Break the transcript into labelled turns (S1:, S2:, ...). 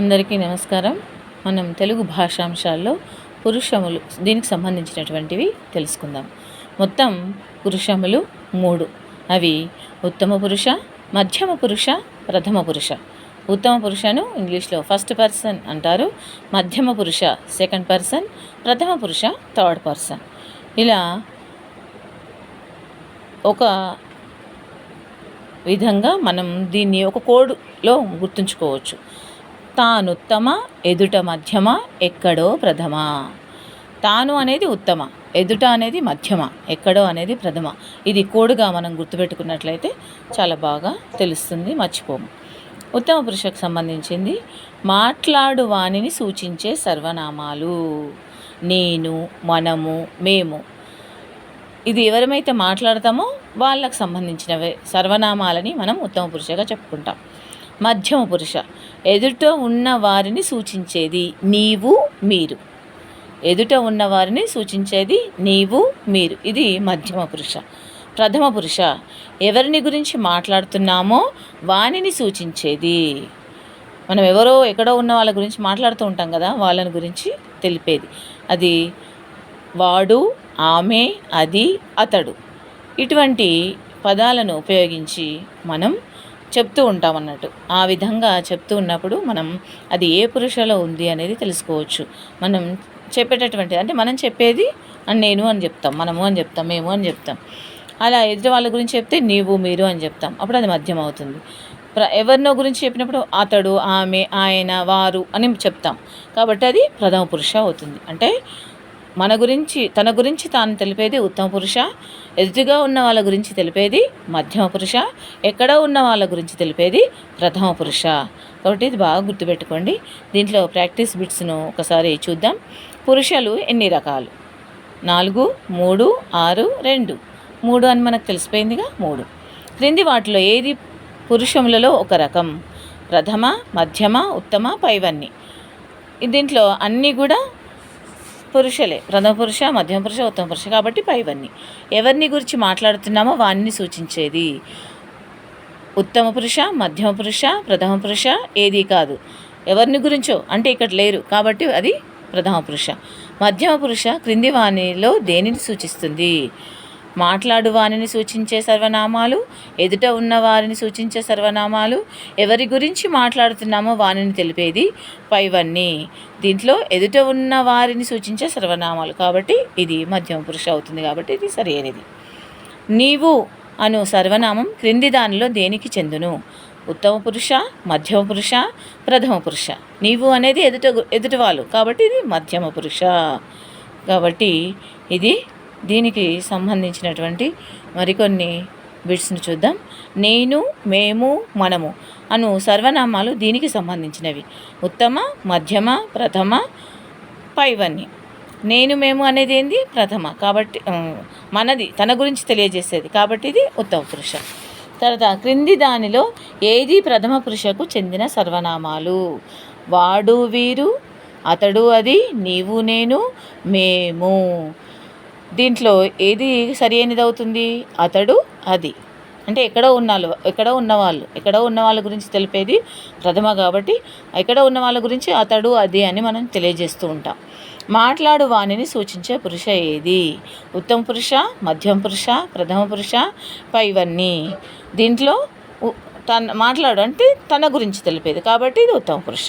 S1: అందరికీ నమస్కారం. మనం తెలుగు భాషాంశాల్లో పురుషములు దీనికి సంబంధించినటువంటివి తెలుసుకుందాం. మొత్తం పురుషములు మూడు. అవి ఉత్తమ పురుష మధ్యమ పురుష ప్రథమ పురుష. ఉత్తమ పురుషను ఇంగ్లీష్లో ఫస్ట్ పర్సన్ అంటారు మధ్యమ పురుష సెకండ్ పర్సన్ ప్రథమ పురుష థర్డ్ పర్సన్. ఇలా ఒక విధంగా మనం దీన్ని ఒక కోడ్లో గుర్తుంచుకోవచ్చు. తానుత్తమ ఎదుట మధ్యమ ఎక్కడో ప్రథమ? తాను అనేది ఉత్తమ ఎదుట అనేది మధ్యమ ఎక్కడో అనేది ప్రథమ? ఇది కోడుగా మనం గుర్తుపెట్టుకున్నట్లయితే చాలా బాగా తెలుస్తుంది మర్చిపోము. ఉత్తమ పురుషకు సంబంధించింది మాట్లాడు వాణిని సూచించే సర్వనామాలు. నేను మనము మేము. ఇది ఎవరమైతే మాట్లాడతామో వాళ్ళకు సంబంధించినవే సర్వనామాలని మనం ఉత్తమ పురుషగా చెప్పుకుంటాం. మధ్యమ పురుష. ఎదుట ఉన్న వారిని సూచించేది నీవు మీరు. ఎదుట ఉన్న వారిని సూచించేది నీవు మీరు. ఇది మధ్యమ పురుష. ప్రథమ పురుష. ఎవరిని గురించి మాట్లాడుతున్నామో వానిని సూచించేది. మనం ఎవరో ఎక్కడో ఉన్న వాళ్ళ గురించి మాట్లాడుతూ ఉంటాం కదా వాళ్ళని గురించి తెలిపేది. అది వాడు ఆమె అది అతడు. ఇటువంటి పదాలను ఉపయోగించి మనం చెప్తూ ఉంటాం అన్నట్టు. ఆ విధంగా చెప్తూ ఉన్నప్పుడు మనం అది ఏ పురుషలో ఉంది అనేది తెలుసుకోవచ్చు. మనం చెప్పేటటువంటిది అంటే మనం చెప్పేది అని నేను అని చెప్తాం మనము అని చెప్తాం మేము అని చెప్తాం. అలా ఎదుటి వాళ్ళ గురించి చెప్తే నీవు మీరు అని చెప్తాం. అప్పుడు అది మధ్యం అవుతుంది. ప్ర ఎవరినో గురించి చెప్పినప్పుడు అతడు ఆమె ఆయన వారు అని చెప్తాం. కాబట్టి అది ప్రథమ పురుష అవుతుంది. అంటే మన గురించి తన గురించి తాను తెలిపేది ఉత్తమ పురుష ఎదుటిగా ఉన్న వాళ్ళ గురించి తెలిపేది మధ్యమ పురుష ఎక్కడ ఉన్న వాళ్ళ గురించి తెలిపేది ప్రథమ పురుష. కాబట్టి ఇది బాగా గుర్తుపెట్టుకోండి. దీంట్లో ప్రాక్టీస్ బిట్స్ను ఒకసారి చూద్దాం. పురుషులు ఎన్ని రకాలు? నాలుగు మూడు ఆరు రెండు. మూడు అని మనకు తెలిసిపోయిందిగా? మూడు. క్రింది వాటిలో ఏది పురుషములలో ఒక రకం? ప్రథమ మధ్యమ ఉత్తమ పైవన్నీ. దీంట్లో అన్నీ కూడా పురుషులే. ప్రథమ పురుష మధ్యమ పురుష ఉత్తమ పురుష కాబట్టి పైవన్నీ. ఎవరిని గురించి మాట్లాడుతున్నామో వారిని సూచించేది. ఉత్తమ పురుష మధ్యమ పురుష ప్రథమ పురుష ఏది కాదు. ఎవరిని గురించో అంటే ఇక్కడ లేరు కాబట్టి అది ప్రథమ పురుష. మధ్యమ పురుష క్రింది వాణిలో దేనిని సూచిస్తుంది? మాట్లాడు వారిని సూచించే సర్వనామాలు ఎదుట ఉన్న వారిని సూచించే సర్వనామాలు ఎవరి గురించి మాట్లాడుతున్నామో వారిని తెలిపేది పైవన్నీ. దీంట్లో ఎదుట ఉన్న వారిని సూచించే సర్వనామాలు. కాబట్టి ఇది మధ్యమ పురుష అవుతుంది కాబట్టి ఇది సరైనది. నీవు అను సర్వనామం క్రింది దానిలో దేనికి చెందును? ఉత్తమ పురుష మధ్యమ పురుష ప్రథమ పురుష. నీవు అనేది ఎదుట ఎదుటి వాళ్ళు కాబట్టి ఇది మధ్యమ పురుష. కాబట్టి ఇది దీనికి సంబంధించినటువంటి మరికొన్ని బిట్స్ని చూద్దాం. నేను మేము మనము అను సర్వనామాలు దీనికి సంబంధించినవి. ఉత్తమ మధ్యమ ప్రథమ పైవన్నీ నేను మేము అనేది ఏంది? ప్రథమ. కాబట్టి మనది తన గురించి తెలియజేసేది. కాబట్టి ఇది ఉత్తమ పురుష. తర్వాత క్రింది దానిలో ఏది ప్రథమ పురుషకు చెందిన సర్వనామాలు? వాడు వీరు అతడు అది నీవు నేను మేము. దీంట్లో ఏది సరి అయినది అవుతుంది? అతడు అది. అంటే ఎక్కడో ఉన్నాళ్ళు ఎక్కడో ఉన్నవాళ్ళు ఎక్కడో ఉన్న వాళ్ళ గురించి తెలిపేది ప్రథమ కాబట్టి ఎక్కడో ఉన్న వాళ్ళ గురించి అతడు అది అని మనం తెలియజేస్తూ ఉంటాం. మాట్లాడు వాణిని సూచించే పురుష ఏది? ఉత్తమ పురుష మధ్యమ పురుష ప్రథమ పురుష పైవన్నీ దీంట్లో తన మాట్లాడు అంటే తన గురించి తెలిపేది కాబట్టి ఇది ఉత్తమ పురుష.